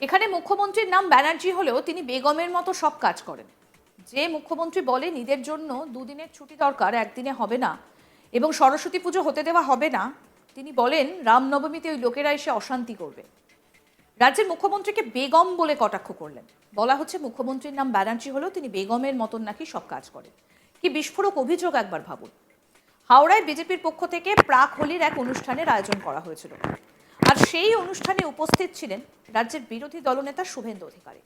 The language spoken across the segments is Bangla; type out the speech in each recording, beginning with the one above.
এখানে মুখ্যমন্ত্রীর নাম ব্যানার্জি হলেও তিনি বেগমের মতো সব কাজ করেন। যে মুখ্যমন্ত্রী বলেন নিজের জন্য দুদিনের ছুটি দরকার, একদিনে হবে না এবং সরস্বতী পুজো হতে দেওয়া হবে না। তিনি বলেন, রামনবমীতে ওই লোকেরা এসে অশান্তি করবে। রাজ্যের মুখ্যমন্ত্রীকে বেগম বলে কটাক্ষ করলেন। বলা হচ্ছে, মুখ্যমন্ত্রীর নাম ব্যানার্জি হলেও তিনি বেগমের মতন নাকি সব কাজ করেন। কি বিস্ফোরক অভিযোগ একবার ভাবুন। হাওড়ায় বিজেপির পক্ষ থেকে প্রাক হোলির এক অনুষ্ঠানের আয়োজন করা হয়েছিল। আর সেই অনুষ্ঠানে উপস্থিত ছিলেন রাজ্যের বিরোধী দলনেতা শুভেন্দু অধিকারী।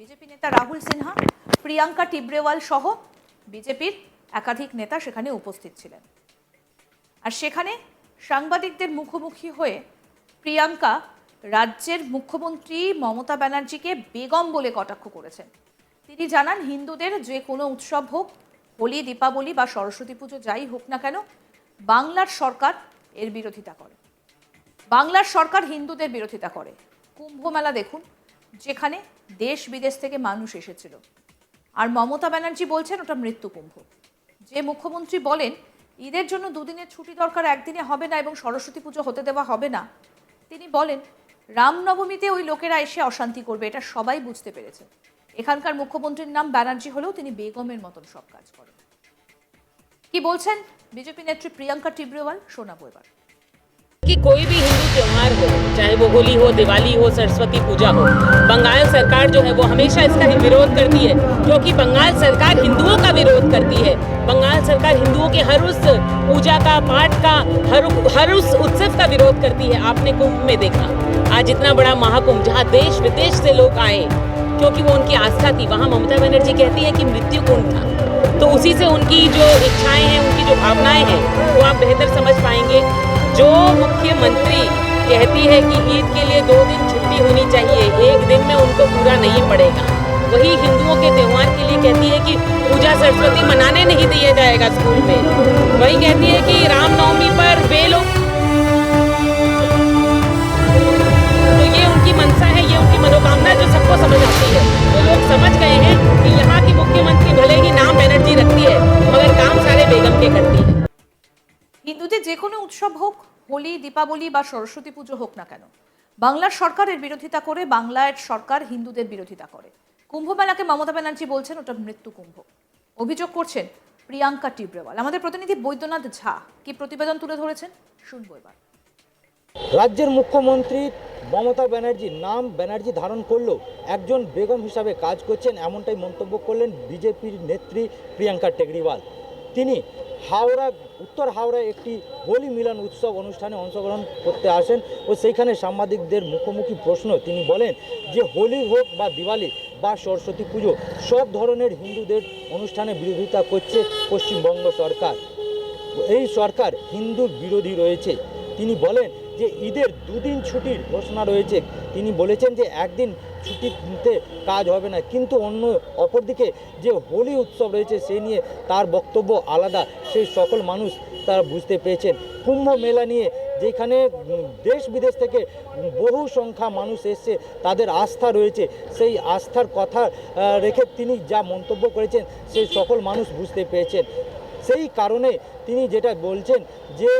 বিজেপি নেতা রাহুল সিনহা, প্রিয়াঙ্কা টিব্রেওয়াল সহ বিজেপির একাধিক নেতা সেখানে উপস্থিত ছিলেন। আর সেখানে সাংবাদিকদের মুখোমুখি হয়ে প্রিয়াঙ্কা রাজ্যের মুখ্যমন্ত্রী মমতা ব্যানার্জিকে বেগম বলে কটাক্ষ করেছেন। তিনি জানান, হিন্দুদের যে কোনো উৎসব হোক, হোলি, দীপাবলি বা সরস্বতী পুজো যাই হোক না কেন, বাংলার সরকার এর বিরোধিতা করে। বাংলার সরকার হিন্দুদের বিরোধিতা করে। কুম্ভ মেলা দেখুন, যেখানে দেশ বিদেশ থেকে মানুষ এসেছিল। আর মমতা ব্যানার্জি বলছেন ওটা মৃত্যু কুম্ভ। যে মুখ্যমন্ত্রী বলেন, ঈদের জন্য দুদিনের ছুটি দরকার, একদিনে হবে না এবং সরস্বতী পুজো হতে দেওয়া হবে না। তিনি বলেন, রামনবমীতে ওই লোকেরা এসে অশান্তি করবে, এটা সবাই বুঝতে পেরেছে। এখানকার মুখ্যমন্ত্রীর নাম ব্যানার্জি হলেও তিনি বেগমের মতন সব কাজ করেন। কি বলছেন বিজেপি নেত্রী প্রিয়াঙ্কা টিব্রিওয়াল শোনাবো এবার। কি কই त्योहार हो चाहे वो होली हो, दिवाली हो, सरस्वती पूजा हो, बंगाल सरकार जो है वो हमेशा इसका ही विरोध करती है, क्योंकि बंगाल सरकार हिंदुओं का विरोध करती है। बंगाल सरकार हिंदुओं के हर उस पूजा का, पाठ का, हर हर उस उत्सव का विरोध करती है, आपने कुंभ में देखा। आज इतना बड़ा महाकुंभ जहाँ देश विदेश से लोग आए, क्योंकि वो उनकी आस्था थी, वहाँ ममता बनर्जी कहती है कि मृत्यु कुंभ था। तो उसी से उनकी जो इच्छाएँ हैं, उनकी जो भावनाएँ हैं, वो आप बेहतर समझ पाएँगे। जो मुख्यमंत्री कहती है कि ईद के लिए दो दिन छुट्टी होनी चाहिए, एक दिन में उनको पूरा नहीं पड़ेगा। वही हिंदुओं के त्यौहार के लिए कहती है कि पूजा सरस्वती मनाने नहीं दिया जाएगा स्कूल में। वही कहती है कि रामनवमी पर बेलो तो ये उनकी मनसा है, ये उनकी मनोकामना जो सबको হোলি, দীপাবলি বা সরস্বতী পুজো হোক না কেন, বাংলার সরকারের বিরোধিতা করে বাংলার সরকার হিন্দুদের বিরোধিতা করে। কুম্ভ মেলাকে মমতা ব্যানার্জি বলছেন, ওটা মৃত্যু কুম্ভ। অভিযোগ করছেন প্রিয়াঙ্কা টিব্রেওয়াল। আমাদের প্রতিনিধি বৈদ্যনাথ ঝা কি প্রতিবেদন তুলে ধরেছেন? শুনব এবার। রাজ্যের মুখ্যমন্ত্রী মমতা ব্যানার্জির নাম ব্যানার্জি ধারণ করলেও একজন বেগম হিসাবে কাজ করছেন, এমনটাই মন্তব্য করলেন বিজেপির নেত্রী প্রিয়াঙ্কা টেগরিওয়াল তিনি হাওড়া, উত্তর হাওড়ায় একটি হোলি মিলন উৎসব অনুষ্ঠানে অংশগ্রহণ করতে আসেন ও সেইখানে সাংবাদিকদের মুখোমুখি প্রশ্ন তিনি বলেন যে হোলি হোক বা দিওয়ালি বা সরস্বতী পুজো, সব ধরনের হিন্দুদের অনুষ্ঠানে বিরোধিতা করছে পশ্চিমবঙ্গ সরকার। এই সরকার হিন্দু বিরোধী রয়েছে। তিনি বলেন যে ঈদের দুদিন ছুটির ঘোষণা রয়েছে। তিনি বলেছেন যে একদিন ছুটিতে কাজ হবে না। কিন্তু অন্য অপরদিকে যে হোলি উৎসব রয়েছে, সে নিয়ে তার বক্তব্য আলাদা। সেই সকল মানুষ তারা বুঝতে পেরেছেন। কুম্ভ মেলা নিয়ে যেখানে দেশ বিদেশ থেকে বহু সংখ্যা মানুষ এসছে, তাদের আস্থা রয়েছে। সেই আস্থার কথা রেখে তিনি যা মন্তব্য করেছেন, সেই সকল মানুষ বুঝতে পেরেছেন। সেই কারণে তিনি যেটা বলছেন যে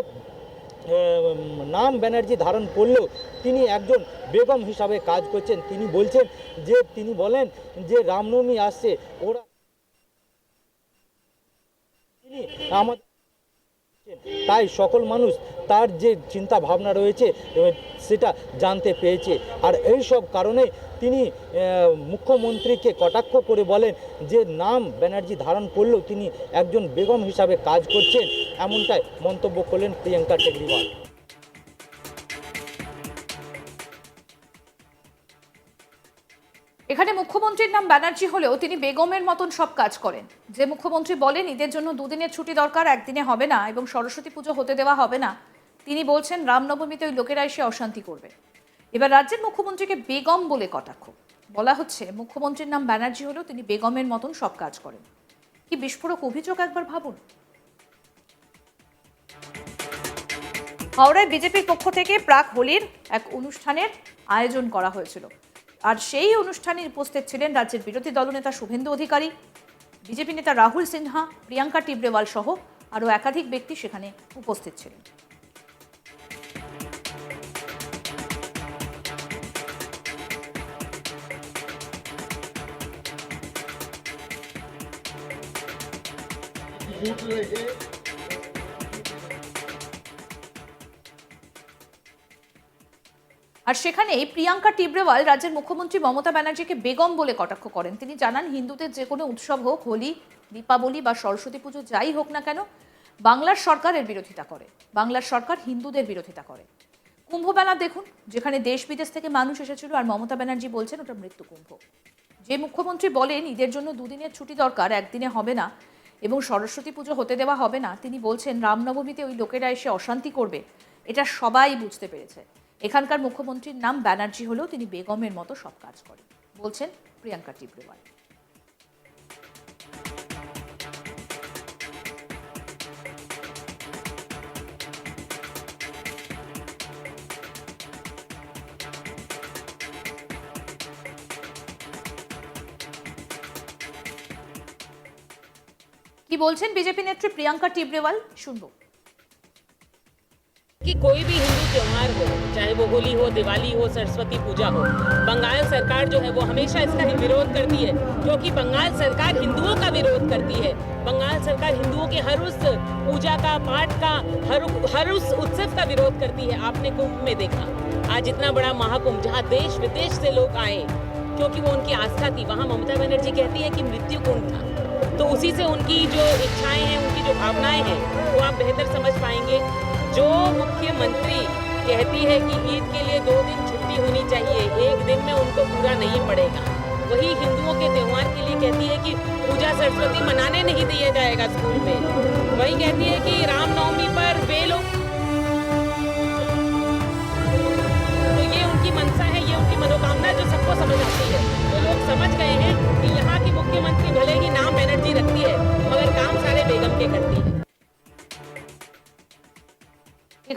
নাম ব্যানার্জি ধারণ করলেও তিনি একজন বেগম হিসাবে কাজ করছেন। তিনি বলছেন যে, তিনি বলেন যে, রামনবমী আসছে। ওরা তিনি আমাদের তাই সকল মানুষ তার যে চিন্তা ভাবনা রয়েছে সেটা জানতে পেয়েছে আর এই সব কারণে তিনি মুখ্যমন্ত্রীকে কটাক্ষ করে বলেন যে, নাম ব্যানার্জি ধারণ করলেও তিনি একজন বেগম হিসাবে কাজ করছেন, এমনটাই মন্তব্য করলেন প্রিয়াঙ্কা টেগরিওয়াল মুখ্যমন্ত্রীর নাম ব্যানার্জি হলেও তিনি বেগমের মতন সব কাজ করেন। যে মুখ্যমন্ত্রী বলেন, ঈদের জন্য দুদিনের ছুটি দরকার, একদিনে হবে না এবং সরস্বতী পুজো হতে দেওয়া হবে না। তিনি বলছেন, রামনবমীতে ওই লোকেরা এসে অশান্তি করবে। এবার রাজ্যের মুখ্যমন্ত্রীকে বেগম বলে কটাক্ষ। বলা হচ্ছে, মুখ্যমন্ত্রীর নাম ব্যানার্জি হলেও তিনি বেগমের মতন সব কাজ করেন। কি বিস্ফোরক অভিযোগ একবার ভাবুন। হাওড়ায় বিজেপির পক্ষ থেকে প্রাক হোলির এক অনুষ্ঠানের আয়োজন করা হয়েছিল। আর সেই অনুষ্ঠানে উপস্থিত ছিলেন রাজ্যের বিরোধী দলনেতা শুভেন্দু অধিকারী, বিজেপি নেতা রাহুল সিনহা, প্রিয়াঙ্কা টিবরেওয়াল সহ আরও একাধিক ব্যক্তি সেখানে উপস্থিত ছিলেন। ভূত রয়েছে আর সেখানেই প্রিয়াঙ্কা টিব্রেওয়াল রাজ্যের মুখ্যমন্ত্রী মমতা ব্যানার্জিকে বেগম বলে কটাক্ষ করেন। তিনি জানান, হিন্দুদের যে কোনো উৎসব হোক, হোলি, দীপাবলি বা সরস্বতী পুজো যাই হোক না কেন, বাংলার সরকারের বিরোধিতা করে। বাংলার সরকার হিন্দুদের বিরোধিতা করে। কুম্ভমেলা দেখুন, যেখানে দেশ বিদেশ থেকে মানুষ এসেছিল আর মমতা ব্যানার্জি বলছেন, ওটা মৃত্যু কুম্ভ। যে মুখ্যমন্ত্রী বলেন, ঈদের জন্য দুদিনের ছুটি দরকার, একদিনে হবে না এবং সরস্বতী পুজো হতে দেওয়া হবে না। তিনি বলছেন, রামনবমীতে ওই লোকেরা এসে অশান্তি করবে, এটা সবাই বুঝতে পেরেছে। এখানকার মুখ্যমন্ত্রীর নাম ব্যানার্জি হলেও তিনি বেগমের মতো সব কাজ করেন বলছেন প্রিয়াঙ্কা টিব্রেওয়াল কি বলছেন বিজেপি নেত্রী প্রিয়াঙ্কা টিব্রেওয়াল শুনবো कि कोई भी हिंदू त्योहार हो, चाहे वो होली हो, दिवाली हो, सरस्वती पूजा हो, बंगाल सरकार जो है वो हमेशा इसका ही विरोध करती है, क्योंकि बंगाल सरकार हिंदुओं का विरोध करती है। बंगाल सरकार हिंदुओं के हर उस पूजा का, पाठ का, हर हर उस उत्सव का विरोध करती है, आपने कुंभ में देखा। आज इतना बड़ा महाकुंभ जहाँ देश विदेश से लोग आए, क्योंकि वो उनकी आस्था थी। वहाँ ममता बनर्जी कहती है कि मृत्यु कुंभ था। तो उसी से उनकी जो इच्छाएँ हैं, उनकी जो भावनाएँ हैं, वो आप बेहतर समझ पाएँगे। जो मुख्यमंत्री कहती है कि ईद के लिए दो दिन छुट्टी होनी चाहिए, एक दिन में उनको पूरा नहीं पड़ेगा। वही हिंदुओं के त्यौहार के लिए कहती है कि पूजा सरस्वती मनाने नहीं दिया जाएगा स्कूल में। वही कहती है कि रामनवमी पर वे लोग तो ये उनकी मनसा है, ये उनकी मनोकामना जो सबको समझ आती है। तो लोग समझ गए हैं कि यहाँ की मुख्यमंत्री भले ही नाम बनर्जी रखती है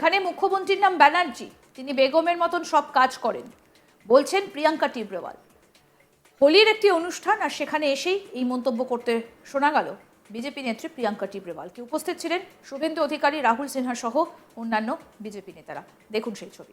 এখানে মুখ্যমন্ত্রীর নাম ব্যানার্জি, তিনি বেগমের মতন সব কাজ করেন, বলছেন প্রিয়াঙ্কা টিব্রেওয়াল। হোলির একটি অনুষ্ঠান, আর সেখানে এসেই এই মন্তব্য করতে শোনা গেল। বিজেপি নেত্রী প্রিয়াঙ্কা টিব্রেওয়ালকে উপস্থিত ছিলেন শুভেন্দু অধিকারী, রাহুল সিনহা সহ অন্যান্য বিজেপি নেতারা। দেখুন সেই ছবি।